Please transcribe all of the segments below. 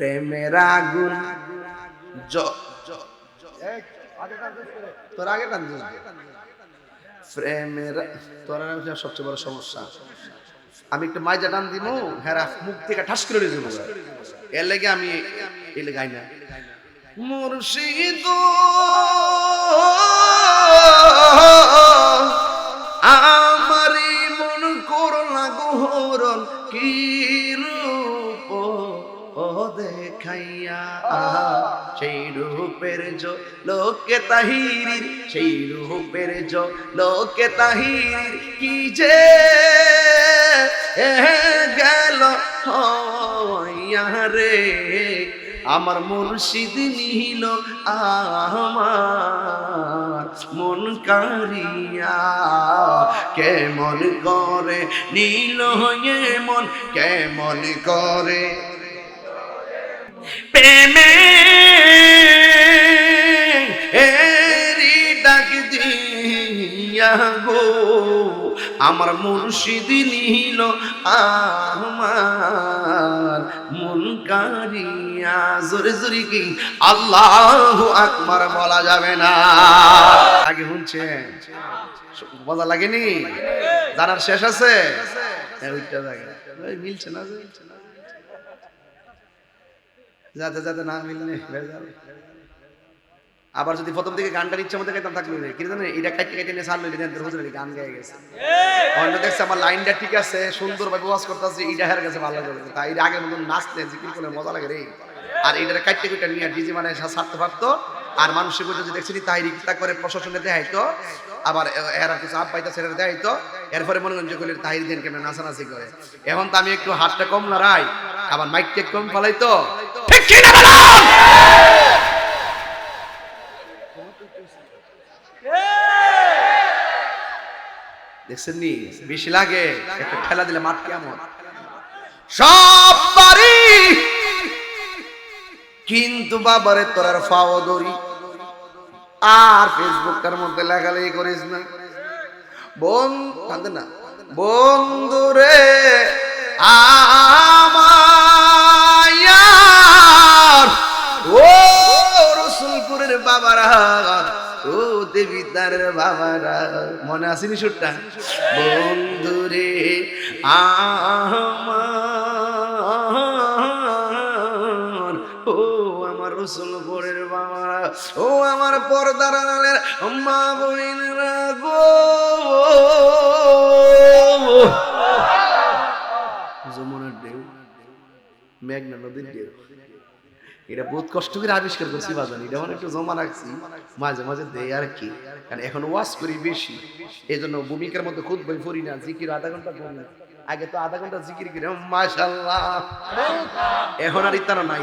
প্রেমের আগুন। তোর আগে টান প্রেমের তোর সবচেয়ে বড় সমস্যা। আমি একটু মাইজা টান দিব হেরা মুখ থেকে ঠাস করে দিয়ে যাব। এর লেগে আমি এলে গাই না মুর্শিদ আমারি সেই রূপের জো, লোকে তাহিরির, সেই রূপের জো, লোকে তাহিরির, কি যে গেল রে? আমার মুর্শিদ নিল আমার মন কারিয়া কেমন করে নীল হয়ে মন কেমন করে প্রেমে ডাক দিয়া গো আমার মুর্শিদ নিল আমার মন কারিয়া জোরে জোরে কি? আল্লাহ আকবার বলা যাবে না। আগে শুনছেন? মজা লাগেনি? জানার শেষ আছে হ্যাঁ, মিলছে না? যাতে যাতে না মিললে। আবার যদি প্রথম থেকে গানটা ইচ্ছা মতো গাইতাম থাকল কি জানেন, এটা কাটতে কাটতে নিয়ে সারলো, এটা হুজুর গান গায়ে গেছে। অন্য দেখছে আমার লাইনটা ঠিক আছে সুন্দর ভাবে ওয়াজ করতেছে, এটা হের গেছে, ভালো লাগে তাই এটা আগের মতন নাচতে জিকির করে মজা লাগে রে। আর এটা কাটতে কাটতে নিয়ে ডিজি মানে ছাড়তে পারতো। আর মানুষের কথা যদি দেখছি তাই রিক্তা করে প্রশাসনে দেখাইতো। আবার এরা কিছু আপ পাইতা ছেড়ে দেখাইতো। এরপরে মনে করেন যে তাহির দিন কেমন নাচানাচি করে। এখন তো আমি একটু হাতটা কম লড়াই, আবার মাইকটা কম ফেলাইতো। ঠিক কি না বলো? দেখছেন নি? লাগে। একটা খেলা দিলে মাঠ কেমন? সব পারি কিন্তু বাবারে ফাও দড়ি আর ফেসবুকটার মধ্যে লেখালেখি করিস না। না। বন্ধুরে আমার ও দেবিদারের বাবারা, মনে আসেনি সুরটা বন্ধুরে, আমার, ও আমার রসুলপুরের বাবারা, ও আমার পর্দার আড়ালের মা বইনেরা গো। যমুনার ঢেউ, মেঘনা নদীর ঢেউ। এটা বহুত কষ্ট করে আবিষ্কার করছি বাজান। এটা একটু জমা রাখছি। মাঝে মাঝে দেয় আর কি। কারণ এখন ওয়াশ করি বেশি। এই জন্য ভূমিকার মধ্যে খুদ বই পড়ি না, জিকির আধা ঘণ্টা পড়ি না। আগে তো আধা ঘণ্টা জিকির করি মাশাল্লাহ এখন আর ইত্যানো নাই।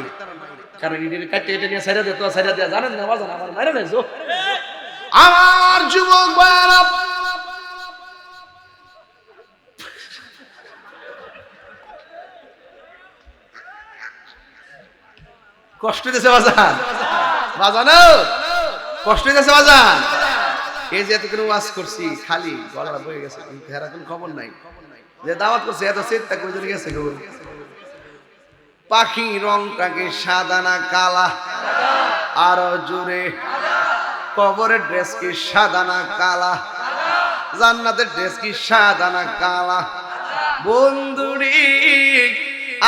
কারণ এটার কাটতে এটা নিয়ে সাইরা দেয় তো সাইরা দেয় জানেন না বাজান, আমার মাইরা নেই আমার যুবক ভাইয়ারা কষ্ট দিতেছে বাজান। বাজানো? কষ্ট দিতেছে বাজান। এই যে এতক্ষণ ওয়াজ করছি, খালি গলা বয়ে গেছে, কিন্তু হেরা কোনো খবর নাই। যে দাওয়াত করছে, এত চিন্তা করে গেছে গো। পাখি রংটাকে সাদা না কালা, আরও জোরে। কবরের ড্রেস কি সাদা না কালা, জান্নাতের ড্রেস কি সাদা না কালা। বন্ধুরি,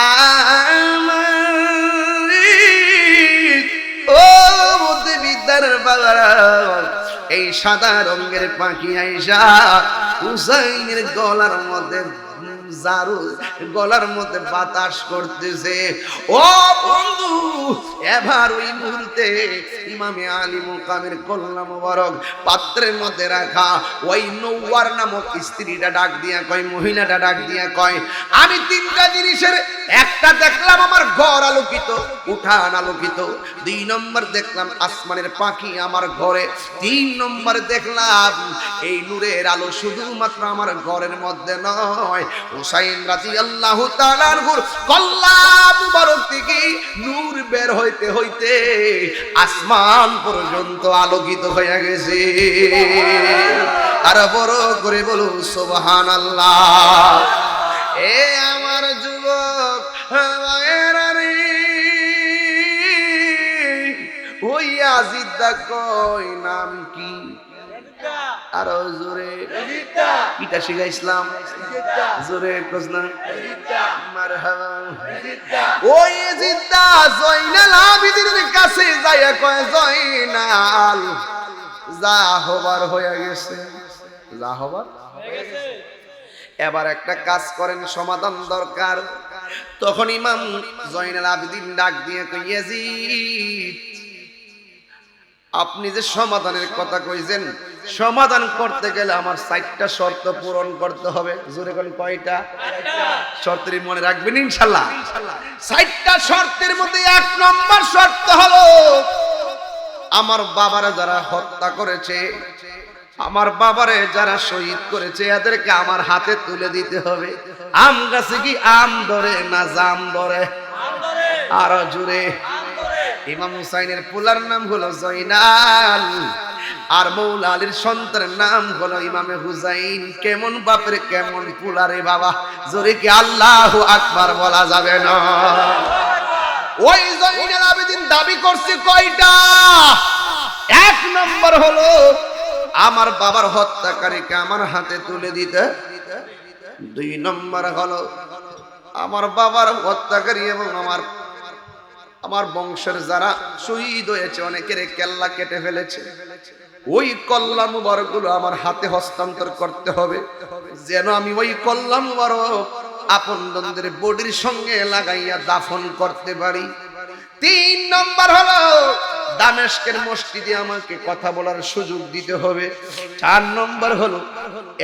আমার ও এই সাদা রঙের পাখি আইসা, হুসাইনের গলার মধ্যে জারু, গলার মধ্যে বাতাস করতেছে। ও বন্ধু এবার ওই মুহূর্তে ইমামে আলী মুকামের কল্লা মোবারক পাত্রের মধ্যে রাখা, ওই নৌয়ার নামক স্ত্রীটা ডাক দিয়া কয়, মহিলাটা ডাক দিয়া কয়, আমি তিনটা জিনিসের একটা দেখলাম আমার ঘর আলোকিত, উঠান আলোকিত, দুই নম্বর দেখলাম আসমানের পাখি আমার ঘরে, তিন নম্বর দেখলাম এই নূরের আলো শুধুমাত্র আমার ঘরের মধ্যে নয়। হুসাইন রাজি আল্লাহ তালানহুর কল্লা মুবারক থেকে নূর বের হইতে হইতে আসমান পর্যন্ত আলোকিত হয়ে গেছে। আর বড় করে বলুন সোবাহান আল্লাহ এ আমার যুবক ওই ইয়াজিদা কই নাম কি? আরও জোরে। কিটা শিখা ইসলাম। জোরে কোস না। মারহাবা। ওই জিদ্দা আবিদিনের কাছে যাইয়া কয় হয়ে গেছে। এবার একটা কাজ করেন, সমাধান দরকার। তখন ইমাম জয়নাল আবিদিন ডাক দিয়ে কই ইয়াজিদ আপনি যে সমাধানের কথা কইছেন, সমাধান করতে গেলে আমার চারটা শর্ত পূরণ করতে হবে। জোরে কোন, কয়টা? শর্তের মনে রাখবেন ইনশাল্লাহ। চারটা শর্তের মধ্যে এক নম্বর শর্ত হলো, আমার বাবারা যারা হত্যা করেছে, আমার বাবারে যারা শহীদ করেছে, এদেরকে আমার হাতে তুলে দিতে হবে। আম গাছে কি আম ধরে না জাম ধরে? আরও জুড়ে ইমাম হুসাইনের পোলার নাম হলো জয়নাল, আর মৌলা আলীর সন্তানের নাম হলো ইমামে হুসাইন। কেমন বাপের, কেমন পুলারে বাবা, জোরে কি আল্লাহ আকবার বলা যাবে না? ওই জয়নাল আবেদিন দাবি করছে কয়টা? এক নম্বর হলো, আমার বাবার হত্যাকারীকে আমার হাতে তুলে দিতে। দুই নম্বর হলো, আমার বাবার হত্যাকারী এবং আমার আমার বংশের যারা শহীদ হয়েছে, অনেকের কেল্লা কেটে ফেলেছে। ওই কল্লা মুবারকগুলো আমার হাতে হস্তান্তর করতে হবে। যেন আমি ওই কল্লা মুবারক আপন বডির সঙ্গে লাগাইয়া দাফন করতে পারি। তিন নম্বর হলো দামেস্কের মসজিদে আমাকে কথা বলার সুযোগ দিতে হবে। চার নম্বর হলো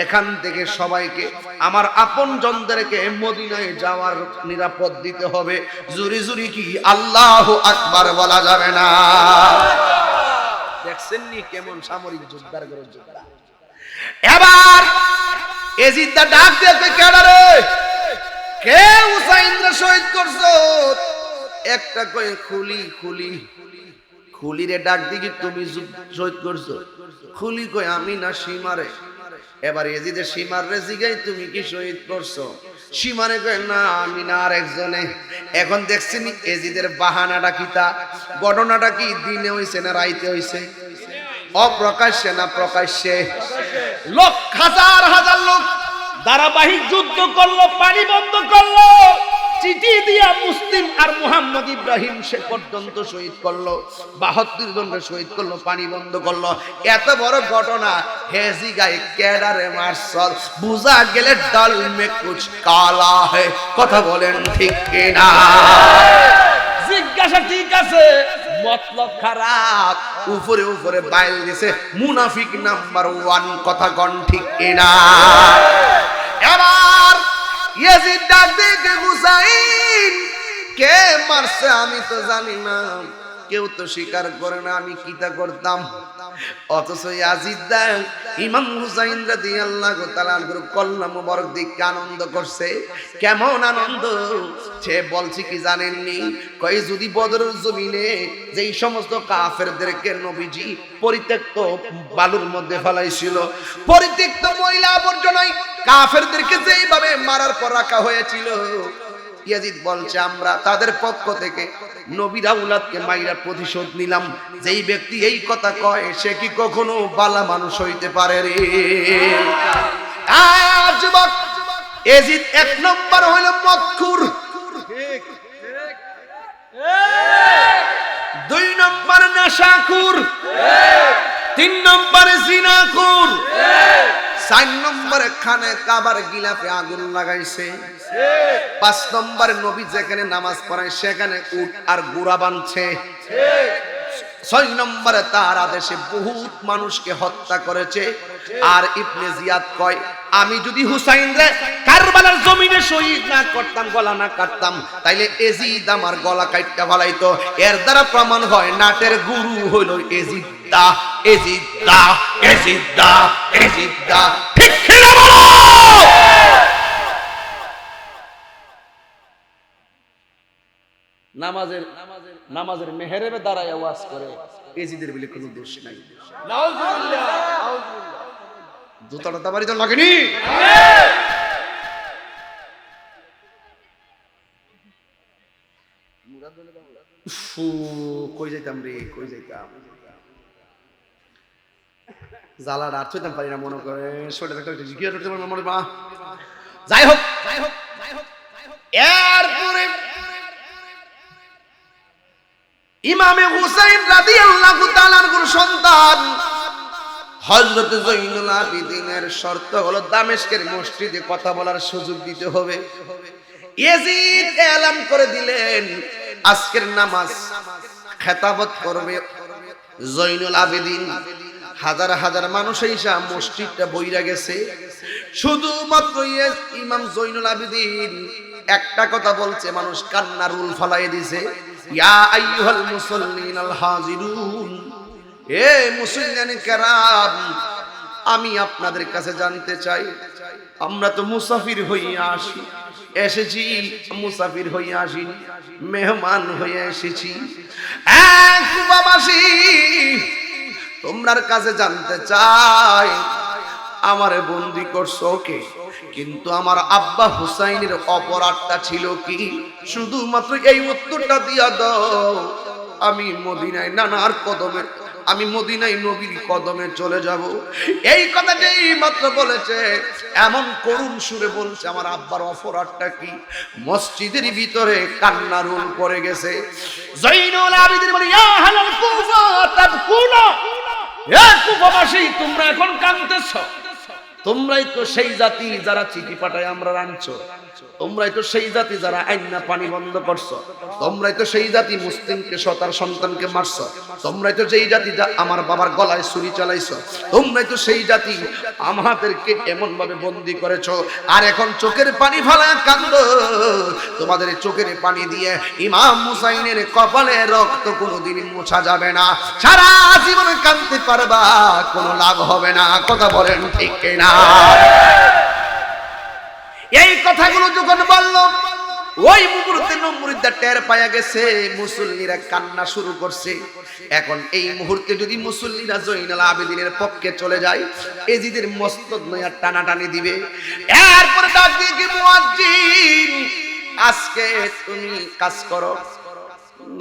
এখান থেকে সবাইকে আমার আপন জনদেরকে মদিনায় যাওয়ার নিরাপদ দিতে হবে। জুরি জুরি কি আল্লাহ আকবার বলা যাবে না। দেখছেন নি কেমন সামরিক যোদ্ধার যোদ্ধা এবার এজিদা ডাক দিয়ে কই, কেডা রে? কে শহীদ করছ? একটা কই খুলি খুলি খুলিরে ডাক দিকে তুমি শহীদ করছ। খুলি কই আমি না সীমারে। এবার এজিদের সীমার রে জিগাই তুমি কি শহীদ করছ? সীমারে কয়, না, আমি না আর একজনে। এখন দেখছেন এজিদের বাহানাটা কি তা? ঘটনাটা কি? দিনে হইছে না রাইতে হইছে? অপ্রকাশ্যে না প্রকাশ্যে? লোক হাজার হাজার লোক ধারাবাহিক যুদ্ধ করল, পানি বন্ধ করল। চিঠি দিয়া মুসলিম আর মুহাম্মদ ইব্রাহিম সে পর্যন্ত শহীদ করল, বাহাত্তর জনকে শহীদ করল, পানি বন্ধ করল। এত বড় ঘটনা, হেজি গায়ে ক্যাডারে মার্শাল বুঝা গেলে ডাল মে কুছ কালা হে, কথা বলেন ঠিক কিনা? জিজ্ঞাসা ঠিক আছে, মতলব খারাপ, উপরে উপরে বাইল দিছে, মুনাফিক নাম্বার ওয়ান, কথা গণ ঠিক কিনা? এবার ইয়াজিদ ডাক দেখে কে মারছে আমি তো জানি না। কেউ তো স্বীকার করে না, আমি কিতা করতাম? অথচ ইয়াজিদ ইমাম হুসাইন রাদিয়াল্লাহু তাআলা কল্লা মুবারক দিকে আনন্দ করছে। কেমন আনন্দ? সে বলছে কি জানেননি? কই যদি বদরের জমিনে যেই সমস্ত কাফেরদেরকে নবীজি পরিত্যক্ত বালুর মধ্যে ফেলাইছিল, পরিত্যক্ত মহিলা আবর্জনায় কাফেরদেরকে যেইভাবে মারার পর রাখা হয়েছিল, ইয়াজিদ বলছে, আমরা তাদের পক্ষ থেকে নবীরা উলাদকে মাইরা প্রতিশোধ নিলাম। যেই ব্যক্তি এই কথা কয়, সে কি কখনো বালা মানুষ হইতে পারে রে? যুবক, এজিদ এক নম্বর হইল মৎখুর। দুই নম্বর নেশাখুর। তিন নম্বর জিনাখুর। চার নম্বরে খানে কাবার গিলাফে আগুন লাগাইছে। পাঁচ নম্বরে নবী যেখানে নামাজ পড়ায়, সেখানে উট আর গুড়া বানছে ছয় নম্বরে তার আদেশে বহুত মানুষকে হত্যা করেছে। আর ইবনে জিয়াদ কয়, আমি যদি হুসাইন রে কারবালার জমিনে শহীদ না করতাম, গলা না কাটতাম, তাইলে এজিদ আমার গলা কাটতে ফলাইতো। এর দ্বারা প্রমাণ হয়, নাটের গুরু হইল এজিদ্দা এজিদ্দা এজিদ্দা এজিদ্দা। ঠিক কিনা বলো? নামাজের নামাজের মেহেরেবে দাঁড়ায় আওয়াজ করে এজিদের বলে কোনো দোষ নাই। জুতাটা তো বাড়িতে লাগেনি। কই যাইতাম রে, কই যাইতাম? হইতাম পারি না, মনে করে শরীরে করতে মনে যাই হোক যাই হোক যাই হোক ইমামে হুসাইন রাদিয়াল্লাহু তাআলার সন্তান, হযরত জৈনুল আবিদিনের শর্ত হলো দামেশকের মসজিদে কথা বলার সুযোগ দিতে হবে। ইয়াজিদ এলান করে দিলেন, আজকের নামাজ খেতাবত করবে জৈনুল আবেদিন। হাজার হাজার মানুষ এইসা মসজিদটা বইরা গেছে। শুধুমাত্র ইয়ে- ইমাম জৈনুল আবেদিন একটা কথা বলছে, মানুষ কান্নার উল ফলাই দিছে। ইয়া আইয়ুহাল মুসাল্লিন আল হাজিরুন, এ মুসলিম কেরাম, আমি আপনাদের কাছে জানতে চাই, আমরা তো মুসাফির হইয়া আসি, এসেছি, মুসাফির হইয়া আসিনি মেহমান হইয়া এসেছি। এক বাবাসী তোমরার কাছে জানতে চাই, আমারে বন্দি করছ কে? কিন্তু আমার আব্বা হুসাইনের অপরাধটা ছিল কি? শুধুমাত্র এই উত্তরটা দিয়া দাও। আমি মদিনায় নানার কদমে, আমি মদিনায় নবীর কদমে চলে যাব। এই কথাটাই মাত্র বলেছে, এমন করুণ সুরে বলছে, আমার আব্বার অপরাধটা কি? মসজিদের ভিতরে কান্নার রোল পড়ে গেছে। জৈনুল আবিদিন বলে, ইয়া হালাল কুফা, তাবকুনা। তোমরা এখন কাঁদতেছো। তোমরাই তো সেই জাতি যারা চিঠি পাঠায়, আমরা রাঁধছো। তোমরাই তো সেই জাতি যারা আইনা পানি বন্ধ করছ। তোমরাই তো সেই জাতি মুসলিমকে, সতার সন্তানকে মারছো। তোমরাই তো সেই জাতি যা আমার বাবার গলায় ছুরি চালাইছো। তোমরাই তো সেই জাতি আমাদেরকে এমন ভাবে বন্দি করেছ। আর এখন চোখের পানি ফালা কান্দ তোমাদের চোখের পানি দিয়ে ইমাম হুসাইনের কপালে রক্ত কোনোদিন মোছা যাবে না। সারা জীবন কাঁদতে পারবা, কোনো লাভ হবে না। কথা বলেন ঠিক না এই কথাগুলো যখন বলল, ওই মুহূর্তে নমরুদ্দা টের পায়া গেছে, মুসল্লিরা কান্না শুরু করছে। এখন এই মুহূর্তে যদি মুসল্লিরা জৈনাল আবেদিনের পক্ষে চলে যায়, এজিদের মস্তদ নয়া টানাটানি দিবে। এরপরে ডাক দিয়ে আজকে তুমি কাজ করো,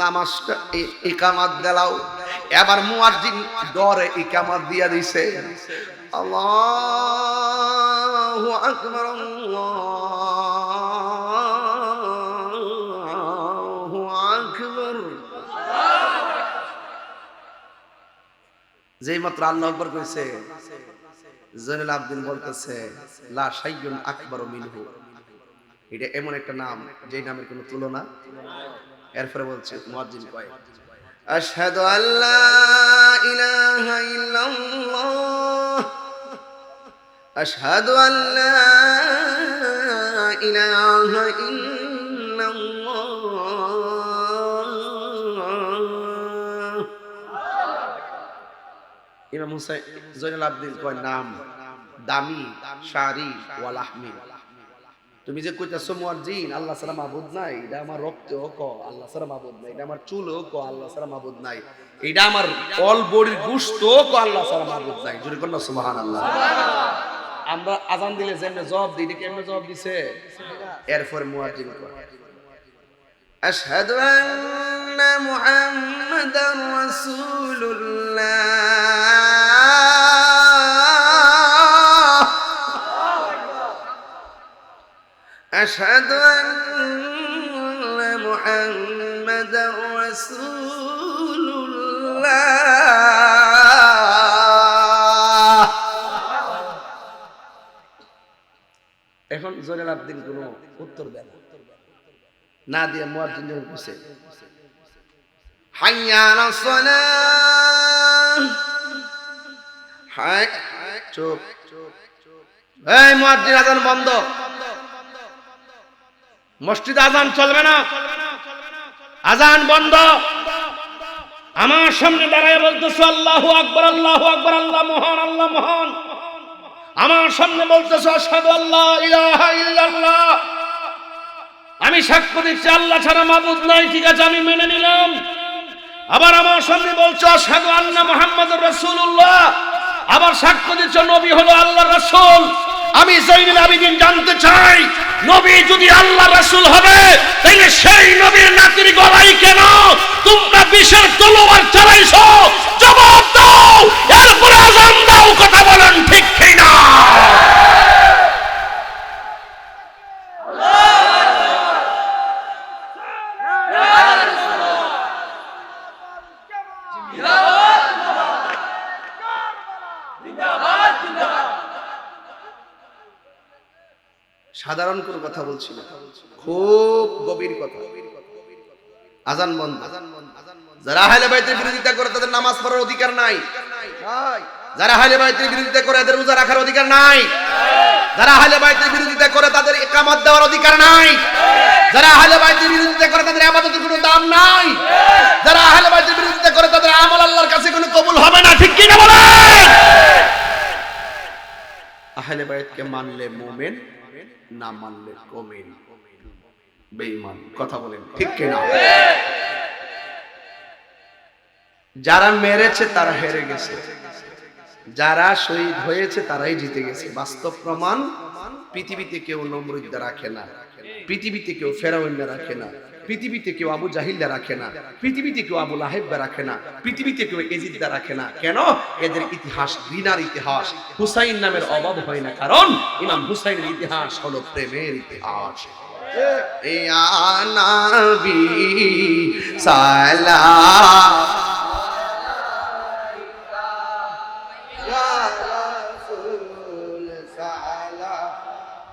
নামাজটা ইকামাত দেলাও। এবার মুয়াজ্জিন ডরে ইকামাত দিয়া দিছে। আল্লাহু আকবার আল্লাহু আকবার। যেই মাত্র আল্লাহ আকবার কইছে জৈনুল আবদিন বলতেছে, লা শাইয়ুন আকবার মিনহু। এটা এমন একটা নাম, যেই নামের কোনো তুলনা। এরপরে বলছে, মুয়াজ্জিন কয়? আশহাদু আল্লা ইলাহা ইল্লাল্লাহ। আশহাদু আল্লা ইলাহা ইল্লাল্লাহ। ইমাম হুসাইন জয়নুল আবদিন কয় নাম, দামি, শারি, ওয়ালাহমি। তুমি যে কইতাছো মুয়াজ্জিন, আল্লাহ সালাম আবুদ নাই, এটা আমার রক্ত ক, আল্লাহ সালাম আবুদ নাই, এটা আমার চুলও ক, আল্লাহ সালাম আবুদ নাই, এটা আমার অল বডির গুস্ত ক, আল্লাহ সালাম আবুদ নাই। জোরে কন্যা আল্লাহ আমরা আজান দিলে যেমনে জবাব দিই, এটা কেমনে জবাব দিছে? এরপর মুয়াজ্জিন কর আশহাদু আন্না মুহাম্মাদার রাসূলুল্লাহ। أشهد أن محمدا رسول الله এখন জয়নাল আবদিন কোনো উত্তর দেয় না না দিয়ে মুয়াজ্জিন যখন কইছে হাইয়া আলা সালাহ হাই চুপ এই মুয়াজ্জিন আজান বন্ধ মসজিদ আজান চলবে না। আজান বন্ধ। আমার সামনে দাঁড়ায় বলতেছো, আল্লাহু আকবর, আল্লাহু আকবার, আল্লাহ মহান আল্লাহ মহান। আমার সামনে বলতেছো, আশহাদু আল্লাহ ইল্লাল্লাহ। আমি সাক্ষ্য দিচ্ছি, আল্লাহ ছাড়া মাবুদ নাই। ঠিক আছে, আমি মেনে নিলাম। আবার আমার সামনে বলছো, আশহাদু আন্না মুহাম্মাদুর রাসূলুল্লাহ। আবার সাক্ষ্য দিচ্ছ, নবী হলো আল্লাহ রাসূল। আমি জৈনুল আবিদিন জানতে চাই, নবী যদি আল্লাহ রাসূল হবে, তাহলে সেই নবীর নাতির গলায় কেন তোমরা বিশের তলোয়ার চালাইছো? জবাব দাও, এরপরে আজান দাও, কথা বলেন ঠিক কি না সাধারণ কোনো কথা বলছি না। খুব গভীর কথা। আজান বন্ধ। যারা আহলে বাইতের বিরোধিতা করে তাদের নামাজ পড়ার অধিকার নাই। যারা আহলে বাইতের বিরোধিতা করে তাদের রোজা রাখার অধিকার নাই। যারা আহলে বাইতের বিরোধিতা করে তাদের ইকামত দেওয়ার অধিকার নাই। যারা আহলে বাইতের বিরোধিতা করে তাদের আবাদতের কোনো দাম নাই। যারা আহলে বাইতের বিরোধিতা করে তাদের আমল আল্লাহর কাছে কোনো কবুল হবে না। ঠিক কি না বলেন? আহলে বাইতকে মানলে মোমেন না মানলে কথা বলেন, ঠিক যারা মেরেছে তারা হেরে গেছে। যারা শহীদ হয়েছে তারাই জিতে গেছে। বাস্তব প্রমাণ, পৃথিবীতে কেউ নমরুদ্দা রাখে না। পৃথিবীতে কেউ ফেরাউন্না রাখে না। পৃথিবীতে কেউ আবু জাহিল্লা রাখে না, পৃথিবীতে কেউ আবু লাহেব্বা রাখে না, পৃথিবীতে কেউ এজিদ্দা রাখে না। কেন? এদের ইতিহাস ঘৃণার ইতিহাস। হুসাইন নামের অভাব হয় না, কারণ ইমাম হুসাইনের ইতিহাস হলো প্রেমের ইতিহাস। সালাম